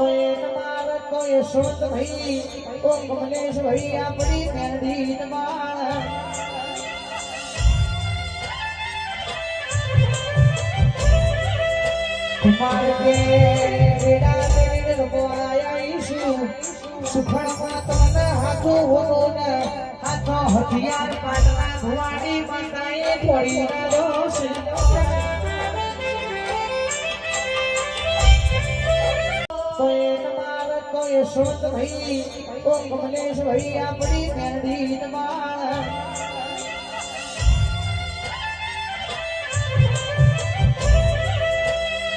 કોઈ મારત કોઈ સુરત ભઈ ઓ કમલેશ ભઈ, આપણી મેરડી તમાર કુમાર કે વેડા તેરી રમવાયા ઈશુ સુફળ પાતન હાથો હોનો હાથો હથિયાર પાટલા ભુવાડી માતાએ પડી ના સુરત ભાઈ, ઓ કમલેશ ભાઈ, આપણી મેરડી તમાર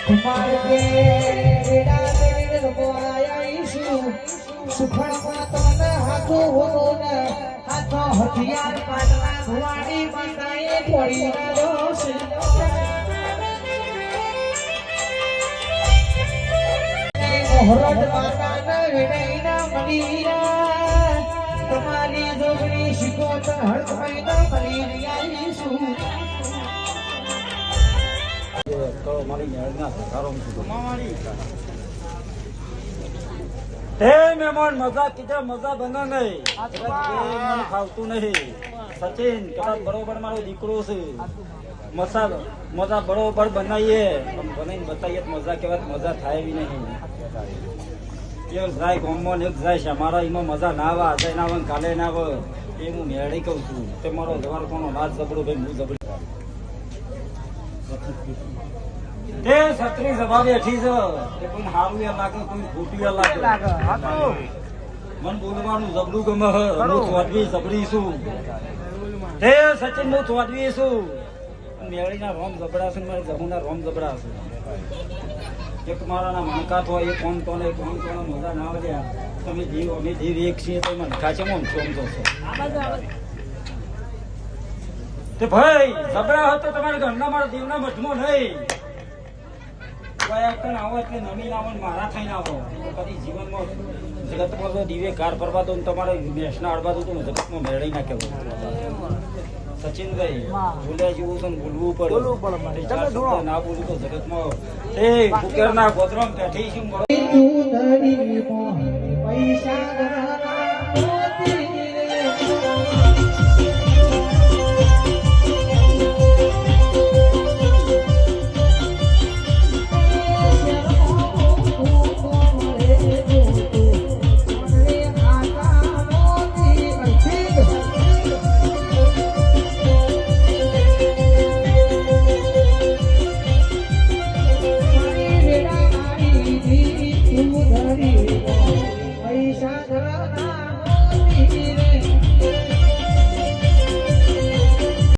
કુમાર કે વેડા તેરી રમવાયા ઈશુ સુખણમાં તમને હાથો હોનો હાથો હથિયાર પાટલા ભુવાડી માતાએ પડી દોષ મોહરત માતાના હે મહેમાન, મજા કીધા, મજા બને નહીં. મને ફાવતું નહીં. સચિન, કદાચ બરોબર મારો દીકરો છે. મસા મજા બરોબર બનાવીએ પણ બનાવીને બતાવીએ મજા કહેવાય, મજા થાય એવી નહીં. એક જાય ગામમાં ને એક જાય છે મારા એમાં મજા ના આવે આજે ના આવે કાલે ના આવે. એ હું મેળી કહું છું. તે મારો જવાર કોનો નાચ જબડું ભાઈ હું જબડી તે છત્રી સભા બેઠી છે. તે કોઈ હારું લાગે કોઈ ખોટું લાગે. મન બોલવાનું જબડું ગમે હું ચોદવી જબડી છું. તે સચિન હું ચોદવી છું. મેળીના રોમ જબડા છે મારા જમુના રોમ જબડા છે. એક મારાના મણકા તો એક કોણ કોને કોણ તો મોઢા ના આવ્યા તમે જીવ, અમે જીવ એક છીએ તો મણકા છે મોન છો છો. તે ભાઈ જબડા હતો તમારા ઘરના મારા દીવના મઠમો નહીં. કયા કણ આવો એટલે નમી ના ને મારા થઈને આવો કદી જીવનમાં જગતમાં તો દિવે કાર ફરવા દો ને તમારે બેસના અડવા દો તો જગતમાં મેળવી નાખે. સચિનભાઈ ભૂલ્યા જેવું તો ભૂલવું પડે. ના બોલું તો જગતમાં એ કુકરના પૈસા રે.